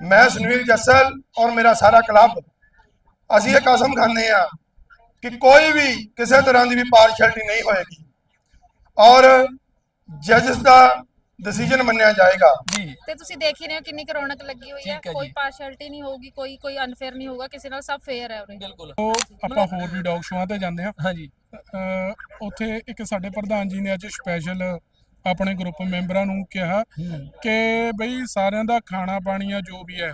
ਮੈਂ ਸੁਨੀਲ ਜੱਸਲ ਔਰ ਮੇਰਾ ਸਾਰਾ ਕਲੱਬ। ਅਸੀਂ ਇਹ ਕਸਮ ਖਾਂਦੇ ਆ ਕਿ ਕੋਈ ਵੀ ਕਿਸੇ ਤਰ੍ਹਾਂ ਦੀ ਵੀ ਪਾਰਸ਼ੈਲਿਟੀ ਨਹੀਂ ਹੋਏਗੀ। ਔਰ ਜੱਜਸ ਦਾ ਡਿਸੀਜਨ ਮੰਨਿਆ ਜਾਏਗਾ। ਜੀ। ਤੇ ਤੁਸੀਂ ਦੇਖ ਹੀ ਰਹੇ ਹੋ ਕਿੰਨੀ ਕੁ ਰੌਣਕ ਲੱਗੀ ਹੋਈ ਹੈ। ਠੀਕ ਹੈ ਕੋਈ ਜੀ। ਪਾਰਸ਼ੈਲਿਟੀ ਨਹੀਂ ਹੋਊਗੀ ਕੋਈ ਕੋਈ ਅਨਫੇਅਰ ਨਹੀਂ ਹੋਊਗਾ ਕਿਸੇ ਨਾਲ ਸਭ ਫੇਅਰ ਹੈ ਉਰੇ। ਬਿਲਕੁਲ। ਉਹ ਆਪਾਂ ਹੋਰ ਵੀ ਡੌਗ ਸ਼ੋਆਂ ਤੇ ਜਾਂਦੇ ਆ ਹਾਂਜੀ। ਉੱਥੇ ਇੱਕ ਸਾਡੇ ਪ੍ਰਧਾਨ ਜੀ ਨੇ ਅੱਜ ਸਪੈਸ਼ਲ ਆਪਣੇ ਗਰੁੱਪ ਮੈਂਬਰਾਂ ਨੂੰ ਕਿਹਾ ਕਿ ਬਈ ਸਾਰਿਆਂ ਦਾ ਖਾਣਾ ਪਾਣੀ ਆ ਜੋ ਵੀ ਹੈ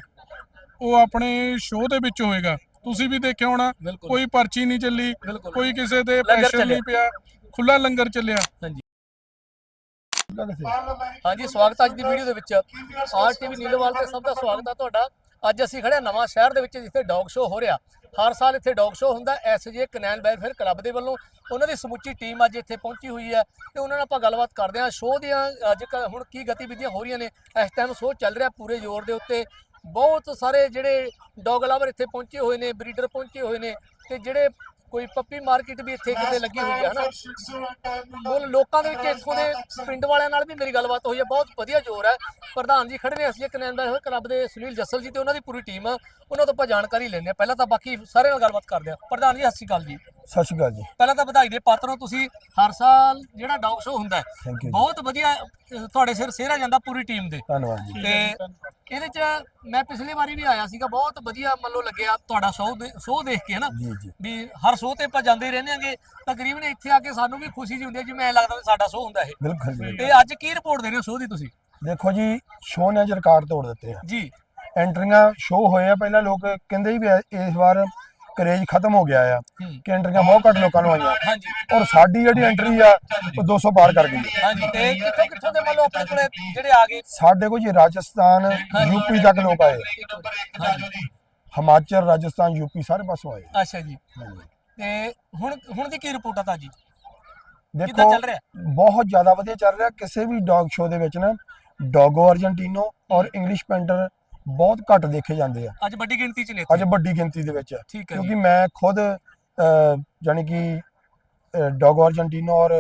ਉਹ ਆਪਣੇ ਸ਼ੋਅ ਦੇ ਵਿੱਚ ਹੋਏਗਾ। ਤੁਸੀਂ ਵੀ ਦੇਖਿਆ ਹੋਣਾ। ਕੋਈ ਪਰਚੀ ਨਹੀਂ ਚੱਲੀ। ਕੋਈ ਕਿਸੇ ਤੇ ਲੰਗਰ ਪ੍ਰੈਸ਼ਰ। ਨਹੀਂ ਪਿਆ ਖੁੱਲਾ ਲੰਗਰ ਚੱਲਿਆ। ਹਾਂਜੀ। ਹਾਂਜੀ ਸਵਾਗਤ ਅੱਜ ਦੀ ਵੀਡੀਓ ਦੇ ਵਿੱਚ। ਆਰ ਟੀਵੀ ਨੀਲੋਵਾਲ ਤੇ ਸਭ ਦਾ ਸਵਾਗਤ ਹੈ ਤੁਹਾਡਾ। ਅੱਜ ਅਸੀਂ ਖੜੇ ਨਵਾਂ ਸ਼ਹਿਰ ਦੇ ਵਿੱਚ ਜਿੱਥੇ ਡੌਗ ਸ਼ੋਅ ਹੋ ਰਿਹਾ। ਹਰ ਸਾਲ ਇੱਥੇ ਡੌਗ ਸ਼ੋਅ ਹੁੰਦਾ ਐਸਜੇ ਕਨੈਲ ਵੈਲਫੇਅਰ ਕਲੱਬ ਦੇ ਵੱਲੋਂ। ਉਹਨਾਂ ਦੀ ਸਮੁੱਚੀ ਟੀਮ ਅੱਜ ਇੱਥੇ ਪਹੁੰਚੀ ਹੋਈ ਹੈ ਤੇ ਉਹਨਾਂ ਨਾਲ ਆਪਾਂ ਗੱਲਬਾਤ ਕਰਦੇ ਹਾਂ। ਸ਼ੋਅ ਦੀਆਂ ਅੱਜ ਕ- ਹੁਣ ਕੀ ਗਤੀਵਿਧੀਆਂ ਹੋ ਰਹੀਆਂ ਨੇ, ਇਸ ਟਾਈਮ ਸ਼ੋਅ ਚੱਲ ਰਿਹਾ ਪੂਰੇ ਜ਼ੋਰ ਦੇ ਉੱਤੇ। ਬਹੁਤ ਸਾਰੇ ਜਿਹੜੇ ਡੌਗ ਲਵਰ ਇੱਥੇ ਪਹੁੰਚੇ ਹੋਏ ਨੇ ਬਰੀਡਰ ਪਹੁੰਚੇ ਹੋਏ ਨੇ ਤੇ ਜਿਹੜੇ ਕੋਈ ਪੱਪੀ ਮਾਰਕੀਟ ਵੀ ਇੱਥੇ ਕਿਤੇ ਲੱਗੀ ਹੋਈ ਹੈ ਹਨਾ? ਬੋਲ ਲੋਕਾਂ ਦੇ ਵਿੱਚ ਇੱਥੋਂ ਦੇ ਪਿੰਡ ਵਾਲਿਆਂ ਨਾਲ ਵੀ ਮੇਰੀ ਗੱਲਬਾਤ ਹੋਈ ਹੈ ਬਹੁਤ ਵਧੀਆ ਜੋਰ ਹੈ। ਪ੍ਰਧਾਨ ਜੀ ਖੜੇ ਨੇ, ਅਸੀਂ ਕਨੈਨ ਕਲੱਬ ਦੇ ਸੁਨੀਲ ਜੱਸਲ ਜੀ ਤੇ ਉਹਨਾਂ ਦੀ ਪੂਰੀ ਟੀਮ, ਉਹਨਾਂ ਤੋਂ ਆਪਾਂ ਜਾਣਕਾਰੀ ਲੈਂਦੇ ਹਾਂ। ਪਹਿਲਾਂ ਤਾਂ ਬਾਕੀ ਸਾਰਿਆਂ ਨਾਲ ਗੱਲਬਾਤ ਕਰਦੇ ਹਾਂ। ਪ੍ਰਧਾਨ ਜੀ, ਸਤਿ ਸ਼੍ਰੀ ਅਕਾਲ ਜੀ। ਸਤਿ ਸ਼੍ਰੀ ਅਕਾਲ ਜੀ। ਪਹਿਲਾਂ ਤਾਂ ਵਧਾਈ ਦੇ ਪਾਤਰ ਹੋ ਤੁਸੀਂ। ਹਰ ਸਾਲ ਜਿਹੜਾ ਡੌਗ ਸ਼ੋਅ ਹੁੰਦਾ ਹੈ ਜੀ। ਬਹੁਤ ਵਧੀਆ ਅਹ, ਤੁਹਾਡੇ ਸਿਰ ਸਿਹਰਾ ਜਾਂਦਾ ਪੂਰੀ ਟੀਮ ਦੇ। ਧੰਨਵਾਦ ਜੀ। ਤੇ ਇਹਦੇ ਚ ਮੈਂ ਪਿਛਲੀ ਵਾਰੀ ਵੀ ਆਇਆ ਸੀਗਾ ਬਹੁਤ ਵਧੀਆ ਮੰਨ ਲਓ ਲੱਗਿਆ ਤੁਹਾਡਾ ਸ਼ੋਅ ਸ਼ੋਅ ਦੇਖ ਕੇ ਹਨਾ? ਜੀ ਜੀ। ਵੀ ਹਰ ਸ਼ੋਅ ਤੇ ਆਪਾਂ ਜਾਂਦੇ ਹੀ ਰਹਿੰਦੇ ਆਂਗੇ ਤਕਰੀਬਨ ਇੱਥੇ ਆ ਕੇ ਸਾਨੂੰ ਵੀ ਖੁਸ਼ੀ ਜੀ ਹੁੰਦੀ ਹੈ ਜਿਵੇਂ ਐਂ ਲੱਗਦਾ ਵੀ ਸਾਡਾ ਸ਼ੋਅ ਹੁੰਦਾ ਇਹ। ਬਿਲਕੁਲ ਜੀ। ਤੇ ਅੱਜ ਕੀ ਰਿਪੋਰਟ ਦੇ ਰਹੇ ਹੋ ਸ਼ੋਅ ਦੀ ਤੁਸੀਂ? ਦੇਖੋ ਜੀ ਸ਼ੋਅ ਨੇ ਅੱਜ ਰਿਕਾਰਡ ਤੋੜ ਦਿੱਤੇ ਆ। ਜੀ। ਐਂਟਰੀਆਂ ਸ਼ੋਅ ਹੋਏ ਆ ਪਹਿਲਾਂ ਲੋਕ ਕਹਿੰਦੇ ਵੀ ਇਸ ਵਾਰ ਕਰੇਜ ਖਤਮ ਹੋ ਗਿਆ ਆ। ਕਿ ਐਂਟਰੀਆਂ ਬਹੁਤ ਘੱਟ ਲੋਕਾਂ ਨੂੰ ਆਈਆਂ। ਹਾਂਜੀ। ਔਰ ਸਾਡੀ ਜਿਹੜੀ ਐਂਟਰੀ ਆ ਉਹ 200 ਪਾਰ ਕਰ ਗਈ। ਹੈ। ਹਾਂਜੀ। ਤੇ ਕਿੱਥੋਂ ਕਿੱਥੋਂ ਦੇ ਮੰਨ ਲਓ ਆਪਣੇ ਕੋਲੇ ਜਿਹੜੇ ਆ ਗਏ? ਸਾਡੇ ਕੋਲ ਜੀ ਰਾਜਸਥਾਨ ਯੂਪੀ ਤੱਕ ਲੋਕ ਆਏ। ਹਿਮਾਚਲ ਰਾਜਸਥਾਨ ਯੂਪੀ ਸਾਰੇ ਪਾਸੋਂ ਆਏ। ਅੱਛਾ ਜੀ। ਤੇ ਹੁਣ ਹੁਣ ਦੀ ਕੀ ਰਿਪੋਰਟ ਆ ਤਾਂ ਜੀ ਦੇਖੋ ਚੱਲ ਰਿਹਾ? ਬਹੁਤ ਜ਼ਿਆਦਾ ਵਧੀਆ ਚੱਲ ਰਿਹਾ। ਕਿਸੇ ਵੀ ਡੌਗ ਸ਼ੋਅ ਦੇ ਵਿੱਚ ਨਾ ਡੌਗੋ ਅਰਜੈਂਟੀਨੋ ਔਰ ਇੰਗਲਿਸ਼ ਪੈਂਟਰ ਬਹੁਤ ਘੱਟ ਦੇਖੇ ਜਾਂਦੇ ਆ। ਅੱਜ ਵੱਡੀ ਗਿਣਤੀ ਚ ਨੇ ਅੱਜ। ਵੱਡੀ ਗਿਣਤੀ ਦੇ ਵਿੱਚ ਠੀਕ ਹੈ ਕਿਉਂਕਿ ਮੈਂ ਖੁਦ ਜਾਨੀ ਕਿ ਡੌਗੋ ਅਰਜੈਂਟੀਨੋ ਔਰ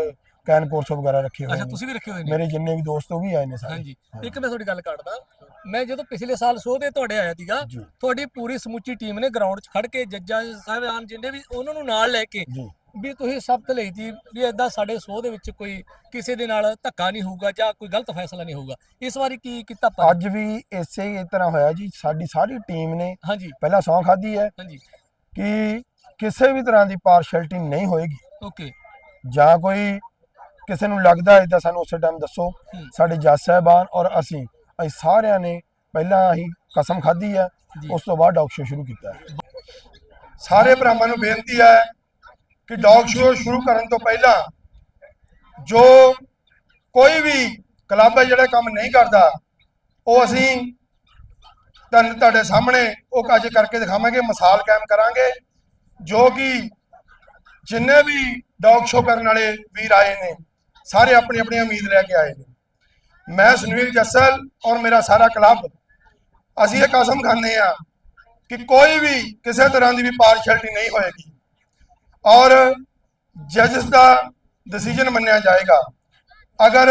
ਕੈਨ ਕੋਰਸੋ ਵਗੈਰਾ ਰੱਖੇ ਹੋਏ ਅੱਛਾ ਨੇ। ਤੁਸੀਂ ਵੀ ਰੱਖੇ ਹੋਏ ਨੇ? ਮੇਰੇ ਜਿੰਨੇ ਵੀ ਦੋਸਤ ਉਹ ਵੀ ਆਏ ਨੇ ਸਾਰੇ। ਹਾਂਜੀ। ਇੱਕ ਮੈਂ ਤੁਹਾਡੀ ਗੱਲ ਕੱਢਦਾ। ਮੈਂ ਜਦੋਂ ਪਿਛਲੇ ਸਾਲ ਸ਼ੋਅ ਤੇ ਤੁਹਾਡੇ ਆਇਆ ਸੀਗਾ ਜੀ। ਤੁਹਾਡੀ ਪੂਰੀ ਸਮੁੱਚੀ ਟੀਮ ਨੇ ਗਰਾਊਂਡ 'ਚ ਖੜ ਕੇ ਜੱਜਾਂ ਸਾਹਿਬਾਨ ਜਿੰਨੇ ਵੀ ਉਹਨਾਂ ਨੂੰ ਨਾਲ ਲੈ ਕੇ ਜੀ। ਵੀ ਤੁਸੀਂ ਸ਼ਬਦ ਲਈ ਸੀ ਵੀ ਏਦਾਂ ਸਾਡੇ ਸ਼ੋਅ ਦੇ ਵਿੱਚ ਕੋਈ ਕਿਸੇ ਦੇ ਨਾਲ ਧੱਕਾ ਨਹੀਂ ਹੋਊਗਾ ਜਾਂ ਕੋਈ ਗਲਤ ਫੈਸਲਾ ਨਹੀਂ ਹੋਊਗਾ। ਇਸ ਵਾਰੀ ਕੀ ਕੀਤਾ ਪਰ ਅੱਜ ਵੀ ਇਸੇ ਹੀ ਤਰ੍ਹਾਂ ਹੋਇਆ ਜੀ। ਸਾਡੀ ਸਾਰੀ ਟੀਮ ਨੇ ਹਾਂਜੀ। ਪਹਿਲਾਂ ਸੌਂ ਖਾਧੀ ਹੈ ਹਾਂਜੀ। ਕਿ ਕਿਸੇ ਵੀ ਤਰ੍ਹਾਂ ਦੀ ਪਾਰਸ਼ੈਲਿਟੀ ਨਹੀਂ ਹੋਏਗੀ। ਓਕੇ। ਜਾਂ ਕੋਈ ਕਿਸੇ ਨੂੰ ਲੱਗਦਾ ਹੈ ਤਾਂ ਸਾਨੂੰ ਉਸੇ ਟਾਈਮ ਦੱਸੋ। ਸਾਡੇ ਜੱਜ ਸਾਹਿਬਾਨ ਔਰ ਅਸੀਂ ਅਸੀਂ ਸਾਰਿਆਂ ਨੇ ਪਹਿਲਾਂ ਹੀ ਕਸਮ ਖਾਧੀ ਹੈ। ਉਸ ਤੋਂ ਬਾਅਦ ਡੌਗ ਸ਼ੋ ਸ਼ੁਰੂ ਕੀਤਾ ਹੈ। ਸਾਰੇ ਭਰਾਵਾਂ ਨੂੰ ਬੇਨਤੀ ਹੈ ਕਿ ਡੌਗ ਸ਼ੋਅ ਸ਼ੁਰੂ ਕਰਨ ਤੋਂ ਪਹਿਲਾਂ ਜੋ ਕੋਈ ਵੀ ਕਲੱਬ ਹੈ ਜਿਹੜਾ ਕੰਮ ਨਹੀਂ ਕਰਦਾ, ਉਹ ਅਸੀਂ ਤੁਹਾਨੂੰ ਤੁਹਾਡੇ ਸਾਹਮਣੇ ਉਹ ਅੱਜ ਕਰਕੇ ਦਿਖਾਵਾਂਗੇ, ਮਿਸਾਲ ਕਾਇਮ ਕਰਾਂਗੇ, ਜੋ ਕਿ ਜਿੰਨੇ ਵੀ ਡੌਗ ਸ਼ੋਅ ਕਰਨ ਵਾਲੇ ਵੀਰ ਆਏ ਨੇ, ਸਾਰੇ ਆਪਣੀ ਆਪਣੀ ਉਮੀਦ ਲੈ ਕੇ ਆਏ ਨੇ। ਮੈਂ ਸੁਨੀਲ ਜੱਸਲ ਔਰ ਮੇਰਾ ਸਾਰਾ ਕਲੱਬ ਅਸੀਂ ਇਹ ਕਸਮ ਖਾਂਦੇ ਆ ਕਿ ਕੋਈ ਵੀ ਕਿਸੇ ਤਰ੍ਹਾਂ ਦੀ ਵੀ ਪਾਰਸ਼ੈਲਿਟੀ ਨਹੀਂ ਹੋਏਗੀ। ਔਰ ਜੱਜਸ ਦਾ ਡਿਸੀਜਨ ਮੰਨਿਆ ਜਾਏਗਾ। ਅਗਰ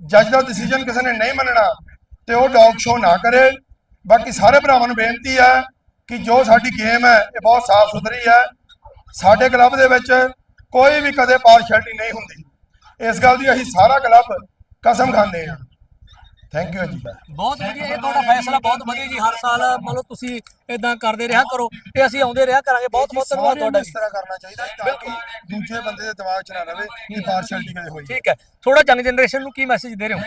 ਜੱਜ ਦਾ ਡਿਸੀਜਨ ਕਿਸੇ ਨੇ ਨਹੀਂ ਮੰਨਣਾ ਤੇ ਉਹ ਡੌਗ ਸ਼ੋ ਨਾ ਕਰੇ, ਬਾਕੀ ਸਾਰੇ ਭਰਾਵਾਂ ਨੂੰ ਬੇਨਤੀ ਹੈ ਕਿ ਜੋ ਸਾਡੀ ਗੇਮ ਹੈ, ਇਹ ਬਹੁਤ ਸਾਫ਼ ਸੁਥਰੀ ਹੈ। ਸਾਡੇ ਕਲੱਬ ਦੇ ਵਿੱਚ ਕੋਈ ਵੀ ਕਦੇ ਪਾਰਸ਼ੈਲਿਟੀ ਨਹੀਂ ਹੁੰਦੀ। ਇਸ ਗੱਲ ਦੀ ਅਸੀਂ ਸਾਰਾ ਕਲੱਬ ਕਸਮ ਖਾਂਦੇ ਹਾਂ। ਥੈਂਕ ਯੂ ਜੀ ਬਹੁਤ ਵਧੀਆ ਇਹ ਤੁਹਾਡਾ ਫੈਸਲਾ ਬਹੁਤ ਵਧੀਆ ਜੀ। ਹਰ ਸਾਲ ਮੰਨ ਲਓ ਤੁਸੀਂ ਇਦਾਂ ਕਰਦੇ ਰਿਹਾ ਕਰੋ ਤੇ ਅਸੀਂ ਆਉਂਦੇ ਰਿਹਾ ਕਰਾਂਗੇ। ਬਹੁਤ ਬਹੁਤ ਧੰਨਵਾਦ ਤੁਹਾਡਾ ਇਸ ਤਰ੍ਹਾਂ ਕਰਨਾ ਚਾਹੀਦਾ ਤਾਂ ਕਿ ਦੂਜੇ ਬੰਦੇ ਦੇ ਦਿਮਾਗ 'ਚ ਨਾ ਰਵੇ ਕਿ ਪਾਰਸ਼ੈਲਿਟੀ ਕਦੇ ਹੋਈ। ਠੀਕ ਹੈ। ਥੋੜਾ ਯੰਗ ਜਨਰੇਸ਼ਨ ਨੂੰ ਕੀ ਮੈਸੇਜ ਦੇ ਰਹੇ ਹੋ?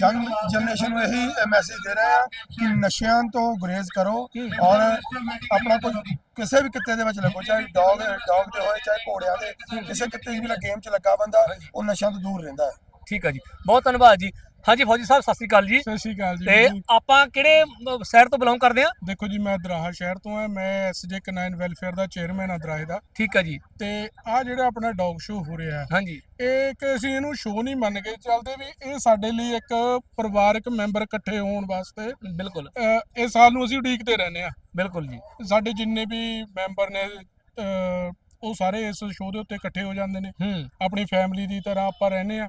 ਯੰਗ ਜਨਰੇਸ਼ਨ ਨੂੰ ਇਹੀ ਮੈਸੇਜ ਦੇ ਰਹੇ ਆ ਕਿ ਨਸ਼ਿਆਂ ਤੋਂ ਗੁਰੇਜ਼ ਕਰੋ ਔਰ ਆਪਣਾ ਕੋਈ ਕਿਸੇ ਵੀ ਕਿੱਤੇ ਦੇ ਵਿੱਚ ਲੱਗੋ ਚਾਹੇ ਡੌਗ ਡੌਗ ਦੇ ਹੋਏ ਚਾਹੇ ਘੋੜਿਆਂ ਦੇ ਕਿਸੇ ਕਿੱਤੇ ਵੀ ਗੇਮ 'ਚ ਲੱਗਾ ਬੰਦਾ ਉਹ ਨਸ਼ਿਆਂ ਤੋਂ ਦੂਰ ਰਹਿੰਦਾ ਹੈ। ਠੀਕ ਹੈ ਜੀ। ਬਹੁਤ ਧੰਨਵਾਦ ਜੀ। ਹਾਂਜੀ ਫੌਜੀ ਸਾਹਿਬ ਸਤਿ ਸ੍ਰੀ ਅਕਾਲ ਜੀ। ਸਤਿ ਸ਼੍ਰੀ ਅਕਾਲ ਜੀ। ਤੇ ਜੀ। ਆਪਾਂ ਕਿਹੜੇ ਸ਼ਹਿਰ ਤੋਂ ਬਿਲੋਂਗ ਕਰਦੇ ਆ? ਦੇਖੋ ਜੀ ਮੈਂ ਦਰਾਹਾ ਸ਼ਹਿਰ ਤੋਂ ਆ ਮੈਂ ਐਸਜੇ ਕਨਾਈਨ ਵੈਲਫੇਅਰ ਦਾ ਚੇਅਰਮੈਨ ਆ ਦਰਾਹੇ ਦਾ। ਠੀਕ ਹੈ ਜੀ। ਤੇ ਆ ਜਿਹੜਾ ਆਪਣਾ ਡੌਗ ਸ਼ੋ ਹੋ ਰਿਹਾ ਹੈ ਹਾਂਜੀ। ਇਹ ਕਿ ਅਸੀਂ ਇਹਨੂੰ ਸ਼ੋਅ ਨਹੀਂ ਮੰਨ ਕੇ ਚੱਲਦੇ ਵੀ ਇਹ ਸਾਡੇ ਲਈ ਇੱਕ ਪਰਿਵਾਰਕ ਮੈਂਬਰ ਇਕੱਠੇ ਹੋਣ ਵਾਸਤੇ ਬਿਲਕੁਲ। ਅਹ, ਇਹ ਸਾਲ ਨੂੰ ਅਸੀਂ ਉਡੀਕਦੇ ਰਹਿੰਦੇ ਆ ਬਿਲਕੁਲ ਜੀ। ਸਾਡੇ ਜਿੰਨੇ ਵੀ ਮੈਂਬਰ ਨੇ ਅਹ, ਉਹ ਸਾਰੇ ਇਸ ਸ਼ੋਅ ਦੇ ਉੱਤੇ ਇਕੱਠੇ ਹੋ ਜਾਂਦੇ ਨੇ। ਹੂੰ। ਆਪਣੀ ਫੈਮਿਲੀ ਦੀ ਤਰ੍ਹਾਂ ਆਪਾਂ ਰਹਿੰਦੇ ਆ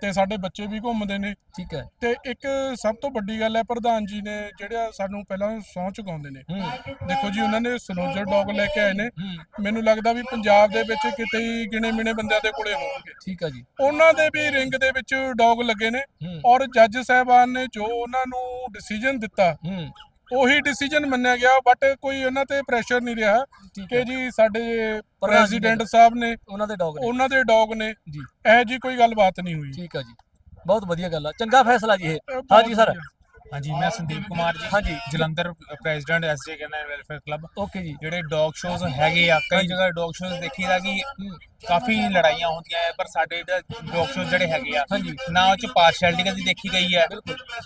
ਤੇ ਸਾਡੇ ਬੱਚੇ ਵੀ ਘੁੰਮਦੇ ਨੇ। ਠੀਕ ਹੈ। ਤੇ ਇੱਕ ਸਭ ਤੋਂ ਵੱਡੀ ਗੱਲ ਹੈ ਪ੍ਰਧਾਨ ਜੀ ਨੇ ਜਿਹੜਾ ਸਾਨੂੰ ਪਹਿਲਾਂ ਸਹੁੰ ਚੁਕਾਉਂਦੇ ਨੇ। ਦੇਖੋ ਜੀ ਉਹਨਾਂ ਨੇ ਸਨੋਜਰ ਡੌਗ ਲੈ ਕੇ ਆਏ ਨੇ। ਮੈਨੂੰ ਲੱਗਦਾ ਵੀ ਪੰਜਾਬ ਦੇ ਵਿੱਚ ਕਿਤੇ ਹੀ ਗਿਣੇ ਮਿਣੇ ਬੰਦਿਆਂ ਦੇ ਕੋਲੇ ਹੋਣਗੇ। ਠੀਕ ਹੈ ਜੀ। ਉਹਨਾਂ ਦੇ ਵੀ ਰਿੰਗ ਦੇ ਵਿੱਚ ਡੌਗ ਲੱਗੇ ਨੇ ਔਰ ਜੱਜ ਸਾਹਿਬਾਨ ਨੇ ਜੋ ਉਹਨਾਂ ਨੂੰ ਡਿਸੀਜਨ ਦਿੱਤਾ ਉਹੀ ਡਿਸੀਜਨ ਮੰਨਿਆ ਗਿਆ ਬਟ ਕੋਈ ਉਹਨਾਂ ਤੇ ਪ੍ਰੈਸ਼ਰ ਨਹੀਂ ਰਿਹਾ। ਠੀਕ ਕਿ ਜੀ ਸਾਡੇ ਪ੍ਰੈਜ਼ੀਡੈਂਟ ਸਾਹਿਬ ਨੇ ਉਹਨਾਂ ਦੇ ਡੌਗ ਨੇ। ਉਹਨਾਂ ਦੇ ਡੌਗ ਨੇ ਜੀ। ਇਹ ਜੀ ਕੋਈ ਗੱਲਬਾਤ ਨਹੀਂ ਹੋਈ। ਠੀਕ ਹੈ ਜੀ। ਬਹੁਤ ਵਧੀਆ ਗੱਲ ਆ। ਚੰਗਾ ਫੈਸਲਾ ਜੀ ਇਹ। ਹਾਂਜੀ ਸਰ। ਹਾਂਜੀ ਮੈਂ ਸੰਦੀਪ ਕੁਮਾਰ ਜੀ ਹਾਂਜੀ। Jalandhar president SJ kennel welfare club. Okay ਜੀ। ਜਿਹੜੇ ਡੌਗ ਸ਼ੋਜ਼ ਹੈਗੇ ਆ ਕਈ ਜਗ੍ਹਾ ਡੌਗ ਸ਼ੋਜ਼ ਦੇਖੀਦਾ ਕਿ ਕਾਫੀ ਲੜਾਈਆਂ ਹੁੰਦੀਆਂ ਹੈ ਪਰ ਸਾਡੇ ਡੌਗ ਸ਼ੋਜ਼ ਜਿਹੜੇ ਹੈਗੇ ਆ। ਨਾ ਉਹ ਚ ਪਾਰਸ਼ੈਲਿਟੀ ਕਦੀ ਦੇਖੀ ਗਈ ਹੈ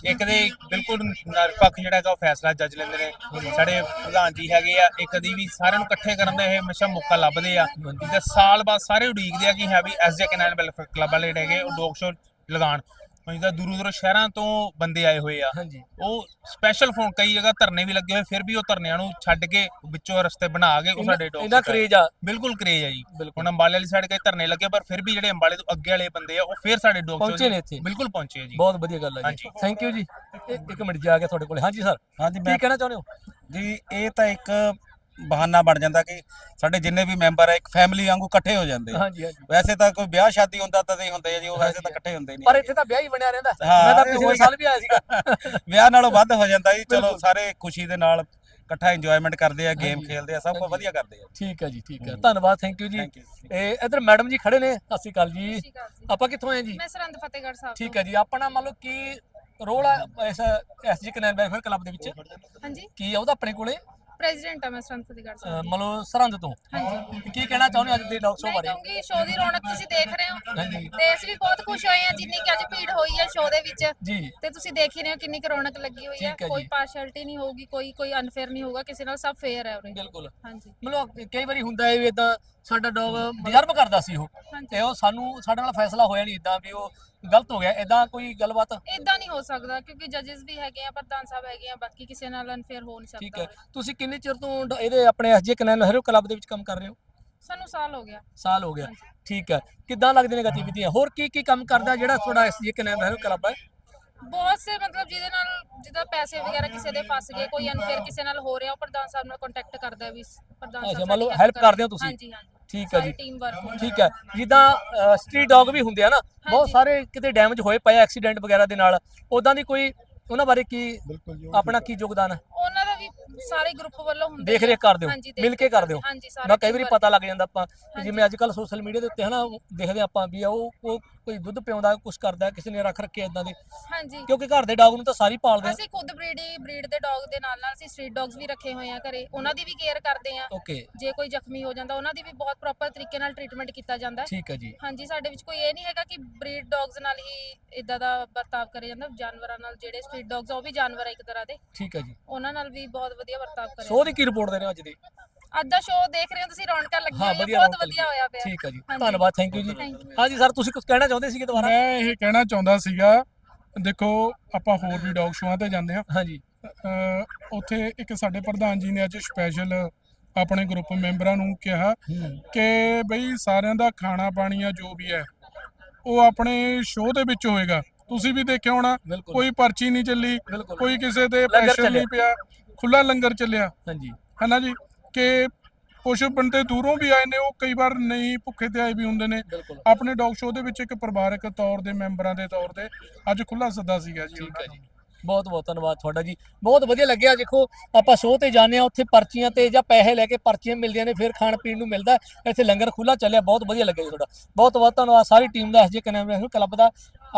ਇੱਕ ਦੇ ਬਿਲਕੁਲ ਨਿਰਪੱਖ ਜਿਹੜਾ ਹੈਗਾ ਉਹ ਫੈਸਲਾ ਜੱਜ ਲੈਂਦੇ ਨੇ। ਸਾਡੇ ਪ੍ਰਧਾਨ ਜੀ ਹੈਗੇ ਆ ਇੱਕ ਦੀ ਵੀ ਸਾਰਿਆਂ ਨੂੰ ਇਕੱਠੇ ਕਰਨ ਦਾ ਇਹ ਹਮੇਸ਼ਾ ਮੌਕਾ ਲੱਭਦੇ ਆ। ਤੇ ਸਾਲ ਬਾਅਦ ਸਾਰੇ ਉਡੀਕਦੇ ਆ ਕਿ ਹੈ ਵੀ ਐਸਜੇ ਕੈਨਲ ਵੈਲਫੇਅਰ ਕਲੱਬ ਵਾਲੇ ਜਿਹੜੇ ਹੈਗੇ ਉਹ ਡੌਗ ਸ਼ੋ ਲਗਾਉਣ। ਜਿੱਦਾਂ ਦੂਰੋਂ ਦੂਰੋਂ ਸ਼ਹਿਰਾਂ ਤੋਂ ਬੰਦੇ ਆਏ ਹੋਏ ਆ। ਹਾਂਜੀ। ਉਹ ਸਪੈਸ਼ਲ ਫੋਨ ਕਈ ਜਗ੍ਹਾ ਧਰਨੇ ਵੀ ਲੱਗੇ ਹੋਏ ਫਿਰ ਵੀ ਉਹ ਧਰਨਿਆਂ ਨੂੰ ਛੱਡ ਕੇ ਵਿੱਚੋਂ ਰਸਤੇ ਬਣਾ ਕੇ ਉਹ ਸਾਡੇ ਡੌਗ ਇਹਦਾ ਕਰੇਜ ਆ। ਬਿਲਕੁਲ ਕਰੇਜ ਆ ਜੀ। ਬਿਲਕੁਲ। ਹੁਣ ਅੰਬਾਲੇ ਵਾਲੀ ਸਾਈਡ ਕਈ ਧਰਨੇ ਲੱਗੇ ਪਰ ਫਿਰ ਵੀ ਜਿਹੜੇ ਅੰਬਾਲੇ ਤੋਂ ਅੱਗੇ ਵਾਲੇ ਬੰਦੇ ਆ ਉਹ ਫਿਰ ਸਾਡੇ ਡੌਗ ਪਹੁੰਚੇ ਨੇ ਇੱਥੇ। ਬਿਲਕੁਲ ਪਹੁੰਚੇ ਆ ਜੀ। ਬਹੁਤ ਵਧੀਆ ਗੱਲ ਆ ਜੀ। ਥੈਂਕ ਯੂ ਜੀ। ਇੱਕ ਮਿੰਟ ਜਾ ਕੇ ਤੁਹਾਡੇ ਕੋਲੇ। ਹਾਂਜੀ ਸਰ। ਹਾਂਜੀ ਕੀ ਮੈਂ ਕਹਿਣਾ ਚਾਹੁੰਦੇ ਹੋ? ਜੀ ਇਹ ਤਾਂ ਇੱਕ ਬਹਾਨਾ ਬਣ ਜਾਂਦਾ ਕਿ ਸਾਡੇ ਜਿੰਨੇ ਵੀ ਮੈਂਬਰ ਆ ਇੱਕ ਫੈਮਿਲੀ ਵਾਂਗੂ ਇਕੱਠੇ ਹੋ ਜਾਂਦੇ ਆ। ਹਾਂਜੀ ਹਾਂਜੀ ਵੈਸੇ ਤਾਂ ਕੋਈ ਵਿਆਹ ਸ਼ਾਦੀ ਹੁੰਦਾ ਤਾਂ ਨਹੀਂ ਹੁੰਦੇ ਆ ਜੀ ਉਹ ਵੈਸੇ ਤਾਂ ਇਕੱਠੇ ਹੁੰਦੇ ਪਰ ਨਹੀਂ ਇੱਥੇ ਤਾਂ ਵਿਆਹ ਹੀ ਬਣਿਆ ਰਹਿੰਦਾ ਹਾਂ, ਮੈਂ ਤਾਂ ਇਹ ਪਿਛਲੇ ਸਾਲ ਵੀ ਆਇਆ ਸੀਗਾ ਵਿਆਹ ਨਾਲੋਂ ਵੱਧ ਹੋ ਜਾਂਦਾ ਜੀ ਚਲੋ ਬਿਲਕੁਲ। ਸਾਰੇ ਖੁਸ਼ੀ ਦੇ ਨਾਲ ਇਕੱਠਾ ਇੰਜੋਇਮੈਂਟ ਕਰਦੇ ਆ ਗੇਮ ਹਾਂਜੀ। ਖੇਲਦੇ ਆ ਸਭ ਕੁਝ ਹਾਂਜੀ। ਵਧੀਆ ਕਰਦੇ ਆ ਠੀਕ ਹੈ ਜੀ ਠੀਕ ਹੈ ਹੂੰ। ਧੰਨਵਾਦ ਥੈਂਕ ਯੂ ਜੀ ਥੈਂਕ ਯੂ ਇਹ ਇਧਰ ਮੈਡਮ ਜੀ ਖੜੇ ਨੇ ਸਤਿ ਸ਼੍ਰੀ ਅਕਾਲ ਜੀ ਸਤਿ ਸ਼੍ਰੀ ਅਕਾਲ ਜੀ। ਆਪਾਂ ਕਿੱਥੋਂ ਆਏ ਜੀ ਮੈਂ ਸਰੰਦ ਫਤਿਹਗੜ੍ਹ ਸਾਹਿਬ ਠੀਕ ਹੈ ਜੀ ਆਪਣਾ ਮੰਨ ਲਓ ਕੀ ਰੋਲ ਆ ਇਸ ਐਸਜੀ ਕਨੈਨ ਵੈਲਫੇਅਰ ਕਲੱਬ ਦੇ ਵਿੱਚ ਤੋਂ। ਹਾਂਜੀ ਕੀ ਆ ਉਹਦਾ ਆਪਣੇ ਕੋਲੇ ਪ੍ਰੈਜ਼ੀਡੈਂਟ ਆ ਮੈਂ ਸਰੰਦ ਫਤਿਹਗੜ੍ਹ ਅਹ, ਸਾਹਿਬ ਮੰਨ ਲਓ ਸਰਹੰਦ ਤੋਂ। ਹਾਂਜੀ। ਕੀ ਕਹਿਣਾ ਚਾਹੁੰਦੇ ਹੋ ਅੱਜ ਦੇ ਡੌਗ ਸ਼ੋ ਮੈਂ ਬਾਰੇ? ਕਹੂੰਗੀ ਸ਼ੋਅ ਦੀ ਰੌਣਕ ਤੁਸੀਂ ਦੇਖ ਰਹੇ ਹੋ। ਹਾਂਜੀ। ਤੇ ਅਸੀਂ ਵੀ ਬਹੁਤ ਖੁਸ਼ ਹੋਏ ਹਾਂ ਜਿੰਨੀ ਕਿ ਅੱਜ ਭੀੜ ਹੋਈ ਹੈ ਸ਼ੋਅ ਦੇ ਵਿੱਚ। ਜੀ। ਤੇ ਤੁਸੀਂ ਦੇਖ ਹੀ ਰਹੇ ਹੋ ਕਿੰਨੀ ਕੁ ਰੌਣਕ ਲੱਗੀ ਹੋਈ ਹੈ। ਠੀਕ ਹੈ ਕੋਈ ਜੀ। ਪਾਰਸ਼ੈਲਿਟੀ ਨਹੀਂ ਹੋਊਗੀ ਕੋਈ ਕੋਈ ਅਨਫੇਅਰ ਨਹੀਂ ਹੋਊਗਾ ਕਿਸੇ ਨਾਲ ਸਭ ਫੇਅਰ ਹੈ ਉਰੇ। ਬਿਲਕੁਲ। ਹਾਂਜੀ। ਮਤਲਬ ਕਈ ਵਾਰੀ ਹੁੰਦਾ ਹੈ ਵੀ ਇਦਾਂ ਸਾਡਾ ਡੌਗ ਡਿਜ਼ਰਵ ਕਰਦਾ ਸੀ ਉਹ। ਤੇ ਉਹ ਸਾਨੂੰ ਸਾਡੇ ਨਾਲ ਫੈਸਲਾ ਹੋਇਆ ਨਹੀਂ ਇਦਾਂ ਵੀ ਉਹ ਗਲਤ ਹੋ ਗਿਆ। ਇਦਾਂ ਕੋਈ ਗੱਲਬਾਤ? ਇਦਾਂ ਨਹੀਂ ਹੋ ਸਕਦਾ ਕਿਉਂਕਿ ਜੱਜਸ ਵੀ ਹੈਗੇ ਆ ਪ੍ਰਧਾਨ ਸਾਹਿਬ ਹੈਗੇ ਆ ਬਾਕੀ ਕਿਸੇ ਨਾਲ ਅਨਫੇਅਰ ਹੋ ਨਹੀਂ ਠੀਕ ਸਕਦਾ ਹੈ। ਤੁਸੀਂ ਕਿੰਨੇ ਚਿਰ ਤੋਂ ਡ- ਇਹਦੇ ਆਪਣੇ ਐਸਜੀ ਕਨੈਨ ਹੈਰੋ ਕਲੱਬ ਦੇ ਵਿੱਚ ਕੰਮ ਕਰ ਰਹੇ ਹੋ? ਸਾਨੂੰ ਸਾਲ ਹੋ ਗਿਆ। ਸਾਲ ਹੋ ਗਿਆ। ਹਾਂਜੀ। ਠੀਕ ਹੈ। ਕਿੱਦਾਂ ਲੱਗਦੇ ਨੇ ਗਤੀਵਿਧੀਆਂ? ਹੋਰ ਕੀ ਕੀ ਕੰਮ ਕਰਦਾ ਜਿਹੜਾ ਤੁਹਾਡਾ ਐਸਜੀ ਕਨੈਨ ਹੈਰੋ ਕਲੱਬ ਹੈ? ਬਹੁਤ ਸੇ ਮਤਲਬ ਜਿਹਦੇ ਨਾਲ ਜਿਹਦਾ ਪੈਸੇ ਵਗੈਰਾ ਕਿਸੇ ਦੇ ਫਸ ਗਏ ਕੋਈ ਅਨਫੇਅਰ ਕਿਸੇ ਨਾਲ ਹੋ ਰਿਹਾ ਉਹ ਪ੍ਰਧਾਨ ਸਾਹਿਬ ਨਾਲ ਕੰਟੈਕਟ ਕਰਦਾ ਹੈ ਵੀ ਪ੍ਰਧਾਨ ਅੱਛਾ, ਸਾਹਿਬ ਮਤਲਬ ਸਾਡੀ help ਕਰਦੇ ਹੋ ਤੁਸੀਂ? ਹਾਂਜੀ ਹਾਂਜੀ। ਠੀਕ ਹੈ ਜੀ। ਟੀਮ ਵਰਕ ਠੀਕ ਹੈ। ਜਿੱਦਾਂ ਸਟਰੀਟ ਡੌਗ ਵੀ ਹੁੰਦੇ ਆ ਨਾ ਬਹੁਤ ਹਾਂਜੀ। ਸਾਰੇ ਕਿਤੇ ਡੈਮੇਜ ਹੋਏ ਪਏ ਐਕਸੀਡੈਂਟ ਵਗੈਰਾ ਦੇ ਨਾਲ। ਉਦਾਂ ਦੀ ਕੋਈ ਉਹਨਾਂ ਬਾਰੇ ਕੀ ਬਿਲਕੁਲ ਜੀ ਆਪਣਾ ਕੀ ਯੋਗਦਾਨ ਹੈ? ਉਹਨਾਂ ਦਾ ਵੀ ਸਾਰੇ ਗਰੁੱਪ ਵੱਲੋਂ ਹੁੰਦੇ ਦੇਖ ਰੇਖ ਕਰਦੇ ਹੋ ਹਾਂਜੀ, ਦੇਖ ਮਿਲ ਕੇ ਰੇਖ ਕਰਦੇ ਹੋ ਹਾਂਜੀ ਸਾਰੇ ਨਾ ਕਈ team ਵਾਰੀ work। ਪਤਾ ਲੱਗ ਜਾਂਦਾ ਆਪਾਂ ਕਿ ਹਾਂਜੀ। ਜਿਵੇਂ ਅੱਜ ਕੱਲ ਸੋਸ਼ਲ ਮੀਡੀਆ ਦੇ ਉੱਤੇ ਹਨਾ ਉਹ ਦੇਖਦੇ ਆਪਾਂ ਵੀ ਉਹ ਉਹ ਕੋਈ ਦੁੱਧ ਪਿਆਉਂਦਾ ਕੁਝ ਕਰਦਾ ਕਿਸੇ ਨੇ ਰੱਖ ਰੱਖੇ ਇਦਾਂ ਦੇ। ਹਾਂਜੀ। ਕਿਉਂਕਿ ਘਰ ਦੇ ਡੌਗ ਨੂੰ ਤਾਂ ਸਾਰੀ ਪਾਲਦੇ ਆ। ਅਸੀਂ ਖੁਦ ਬਰੀਡੀ ਬਰੀਡ ਦੇ ਡੌਗ ਦੇ ਨਾਲ ਨਾਲ ਅਸੀਂ ਸਟਰੀਟ ਡੌਗਸ ਵੀ ਰੱਖੇ ਹੋਏ ਆ ਘਰੇ। ਉਹਨਾਂ ਦੀ ਵੀ ਕੇਅਰ ਕਰਦੇ ਆ। ਓਕੇ ਜੇ ਕੋਈ ਜ਼ਖਮੀ ਹੋ ਜਾਂਦਾ ਉਹਨਾਂ ਦੀ ਵੀ ਬਹੁਤ ਪ੍ਰੋਪਰ ਤਰੀਕੇ ਨਾਲ ਟ੍ਰੀਟਮੈਂਟ ਕੀਤਾ ਜਾਂਦਾ। ਹੈ ਠੀਕ ਹੈ ਜੀ। ਹਾਂਜੀ ਸਾਡੇ ਵਿੱਚ ਕੋਈ ਇਹ ਨਹੀਂ ਹੈਗਾ ਕਿ ਬਰੀਡ ਡੌਗਸ ਨਾਲ ਹੀ ਇਦਾਂ ਦਾ ਵਰਤਾਵ ਕਰਿਆ ਜਾਂਦਾ। ਜਾਨਵਰਾਂ ਨਾਲ ਜਿਹੜੇ ਸਟਰੀਟ ਡੌਗਸ ਉਹ ਵੀ ਜਾਨਵਰ ਆ ਇੱਕ ਤਰ੍ਹਾਂ ਦੇ। ਠੀਕ ਹੈ ਜੀ। ਉਹਨਾਂ ਨਾਲ ਵੀ ਬਹੁਤ ਵਧੀਆ ਵਰਤਾਵ ਕਰਿਆ ਸੋ ਦੀ ਕੀ ਰਿਪੋਰਟ ਦੇ ਰਹੇ ਹੋ ਅੱਜ ਦੀ? ਅੱਜ ਦਾ ਸ਼ੋਅ ਦੇਖ ਰਹੇ ਹੋ ਤੁਸੀਂ ਰੌਣਕਾਂ ਲੱਗੀਆਂ ਹਾਂ ਹੋਈਆਂ ਬਹੁਤ ਵਧੀਆ। ਹੋਇਆ ਪਿਆ। ਠੀਕ ਹੈ ਜੀ ਹਾਂਜੀ। ਧੰਨਵਾਦ ਥੈਂਕ ਯੂ ਜੀ। Thank you. ਹਾਂਜੀ ਸਰ ਤੁਸੀਂ ਕੁਝ ਕਹਿਣਾ ਚਾਹੁੰਦੇ ਸੀਗੇ ਦੁਬਾਰਾ? ਮੈਂ ਇਹ ਕਹਿਣਾ ਚਾਹੁੰਦਾ ਸੀਗਾ ਦੇਖੋ ਆਪਾਂ ਹੋਰ ਵੀ ਡੌਗ ਸ਼ੋਆਂ ਤੇ ਜਾਂਦੇ ਆ ਹਾਂਜੀ। ਉੱਥੇ ਇੱਕ ਸਾਡੇ ਪ੍ਰਧਾਨ ਜੀ ਨੇ ਅੱਜ ਸਪੈਸ਼ਲ ਆਪਣੇ ਗਰੁੱਪ ਮੈਂਬਰਾਂ ਨੂੰ ਕਿਹਾ ਕਿ ਬਈ ਸਾਰਿਆਂ ਦਾ ਖਾਣਾ ਪਾਣੀ ਆ ਜੋ ਵੀ ਹੈ ਉਹ ਆਪਣੇ ਸ਼ੋਅ ਦੇ ਵਿੱਚ ਹੋਏਗਾ। ਤੁਸੀਂ ਵੀ ਦੇਖਿਆ ਹੋਣਾ ਬਿਲਕੁਲ। ਕੋਈ ਪਰਚੀ ਨਹੀਂ ਚੱਲੀ ਬਿਲਕੁਲ। ਕੋਈ ਕਿਸੇ ਤੇ ਲੰਗਰ ਪ੍ਰੈਸ਼ਰ ਨਹੀਂ ਪਿਆ ਖੁੱਲਾ ਲੰਗਰ ਚੱਲਿਆ। ਹਾਂਜੀ। ਹਨਾ ਜੀ? ਕਿ ਕੁਝ ਬੰਦੇ ਦੂਰੋਂ ਵੀ ਆਏ ਨੇ ਉਹ ਕਈ ਵਾਰ ਨਹੀਂ ਭੁੱਖੇ ਤੇ ਆਏ ਵੀ ਹੁੰਦੇ ਨੇ। ਆਪਣੇ ਡੌਗ ਸ਼ੋਅ ਦੇ ਵਿੱਚ ਇੱਕ ਪਰਿਵਾਰਕ ਤੌਰ ਦੇ ਮੈਂਬਰਾਂ ਦੇ ਤੌਰ ਤੇ ਅੱਜ ਖੁੱਲਾ ਸੱਦਾ ਸੀਗਾ ਜੀ ਉਹਨਾਂ ਜੀ। ਬਹੁਤ ਬਹੁਤ ਧੰਨਵਾਦ ਤੁਹਾਡਾ ਜੀ। ਬਹੁਤ ਵਧੀਆ ਲੱਗਿਆ ਦੇਖੋ ਆਪਾਂ ਸ਼ੋਅ ਤੇ ਜਾਂਦੇ ਆ ਉੱਥੇ ਪਰਚੀਆਂ ਤੇ ਜਾਂ ਪੈਸੇ ਲੈ ਕੇ ਪਰਚੀਆਂ ਮਿਲਦੀਆਂ ਨੇ ਫਿਰ ਖਾਣ ਪੀਣ ਨੂੰ ਮਿਲਦਾ। ਇੱਥੇ ਲੰਗਰ ਖੁੱਲਾ ਚੱਲਿਆ ਬਹੁਤ ਵਧੀਆ ਲੱਗਿਆ ਜੀ ਤੁਹਾਡਾ। ਬਹੁਤ ਬਹੁਤ ਧੰਨਵਾਦ ਸਾਰੀ ਟੀਮ ਦਾ ਐਸਜੇ ਕਨੈਮਰੇ ਕਲੱਬ ਦਾ।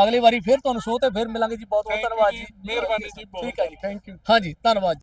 ਅਗਲੀ ਵਾਰੀ ਫਿਰ ਤੁਹਾਨੂੰ ਸ਼ੋਅ ਤੇ ਫਿਰ ਮਿਲਾਂਗੇ ਜੀ। ਬਹੁਤ ਬਹੁਤ ਧੰਨਵਾਦ ਜੀ ਮਿਹਰਬਾਨੀ ਜੀ ਬਹੁਤ ਠੀਕ ਹੈ ਜੀ। ਥੈਂਕ ਯੂ ਹਾਂਜੀ ਧੰਨਵਾਦ